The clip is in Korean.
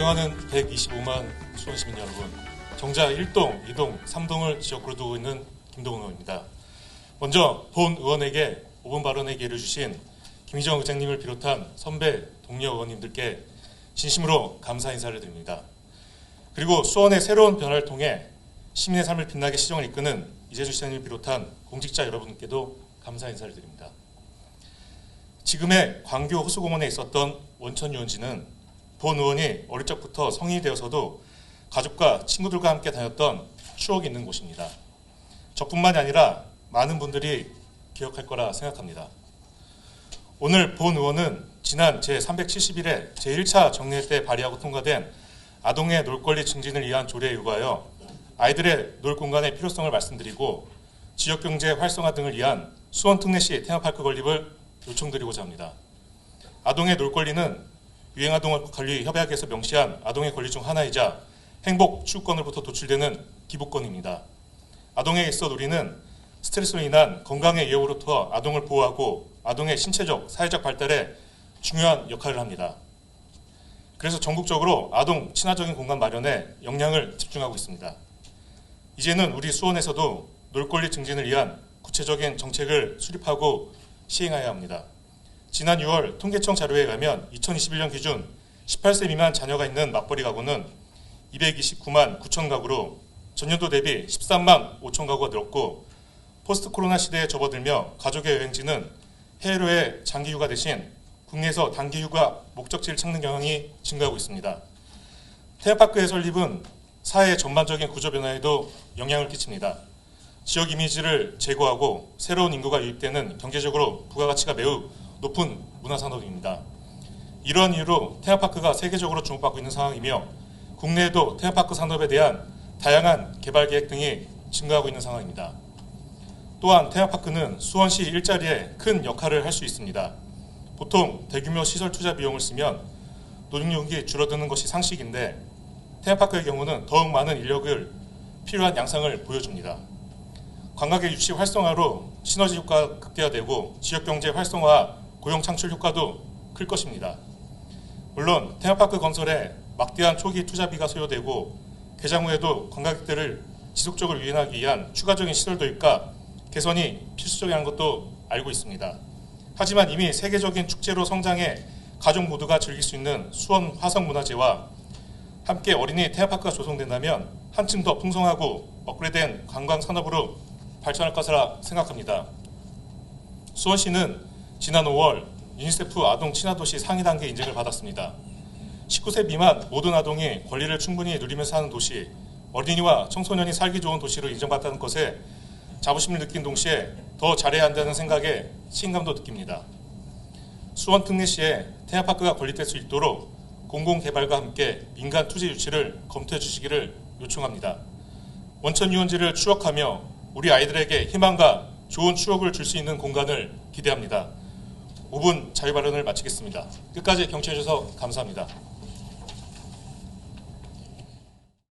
125만 수원 시민 여러분, 정자 1동, 2동, 3동을 지역구로 두고 있는 김동훈 의원입니다. 먼저 본 의원에게 5분 발언의 기회를 주신 김희정 의장님을 비롯한 선배 동료 의원님들께 진심으로 감사 인사를 드립니다. 그리고 수원의 새로운 변화를 통해 시민의 삶을 빛나게 시정을 이끄는 이재주 시장님을 비롯한 공직자 여러분께도 감사 인사를 드립니다. 지금의 광교 호수공원에 있었던 원천 유원지는 본 의원이 어릴 적부터 성인이 되어서도 가족과 친구들과 함께 다녔던 추억이 있는 곳입니다. 저뿐만이 아니라 많은 분들이 기억할 거라 생각합니다. 오늘 본 의원은 지난 제371회 제1차 정례 때 발의하고 통과된 아동의 놀권리 증진을 위한 조례에 의거하여 아이들의 놀 공간의 필요성을 말씀드리고 지역 경제 활성화 등을 위한 수원 특례시 테마파크 건립을 요청드리고자 합니다. 아동의 놀 권리는 유행아동 권리 협약에서 명시한 아동의 권리 중 하나이자 행복 추구권으로부터 도출되는 기부권입니다. 아동에게 있어 놀이는 스트레스로 인한 건강의 위협으로부터 아동을 보호하고 아동의 신체적, 사회적 발달에 중요한 역할을 합니다. 그래서 전국적으로 아동 친화적인 공간 마련에 역량을 집중하고 있습니다. 이제는 우리 수원에서도 놀권리 증진을 위한 구체적인 정책을 수립하고 시행해야 합니다. 지난 6월 통계청 자료에 의하면 2021년 기준 18세 미만 자녀가 있는 맞벌이 가구는 229만 9천 가구로 전년도 대비 13만 5천 가구가 늘었고 포스트 코로나 시대에 접어들며 가족의 여행지는 해외로의 장기 휴가 대신 국내에서 단기 휴가 목적지를 찾는 경향이 증가하고 있습니다. 테마파크의 설립은 사회 전반적인 구조 변화에도 영향을 끼칩니다. 지역 이미지를 제고하고 새로운 인구가 유입되는 경제적으로 부가가치가 매우 높은 문화산업입니다. 이러한 이유로 테마파크가 세계적으로 주목받고 있는 상황이며 국내에도 테마파크 산업에 대한 다양한 개발 계획 등이 증가하고 있는 상황입니다. 또한 테마파크는 수원시 일자리에 큰 역할을 할 수 있습니다. 보통 대규모 시설 투자 비용을 쓰면 노동력이 줄어드는 것이 상식인데 테마파크의 경우는 더욱 많은 인력을 필요한 양상을 보여줍니다. 관광객 유치 활성화로 시너지 효과가 극대화되고 지역 경제 활성화, 고용 창출 효과도 클 것입니다. 물론 테마파크 건설에 막대한 초기 투자비가 소요되고 개장 후에도 관광객들을 지속적으로 유인하기 위한 추가적인 시설 도입과 개선이 필수적이라는 것도 알고 있습니다. 하지만 이미 세계적인 축제로 성장해 가족 모두가 즐길 수 있는 수원 화성문화제와 함께 어린이 테마파크가 조성된다면 한층 더 풍성하고 업그레이드된 관광 산업으로 발전할 것이라 생각합니다. 수원시는 지난 5월 유니세프 아동 친화도시 상위 단계 인증을 받았습니다. 19세 미만 모든 아동이 권리를 충분히 누리면서 사는 도시, 어린이와 청소년이 살기 좋은 도시로 인정받다는 것에 자부심을 느낀 동시에 더 잘해야 한다는 생각에 신감도 느낍니다. 수원 특례시에 테마파크가 건립될 수 있도록 공공개발과 함께 민간 투자 유치를 검토해 주시기를 요청합니다. 원천 유원지를 추억하며 우리 아이들에게 희망과 좋은 추억을 줄 수 있는 공간을 기대합니다. 5분 자유 발언을 마치겠습니다. 끝까지 경청해 주셔서 감사합니다.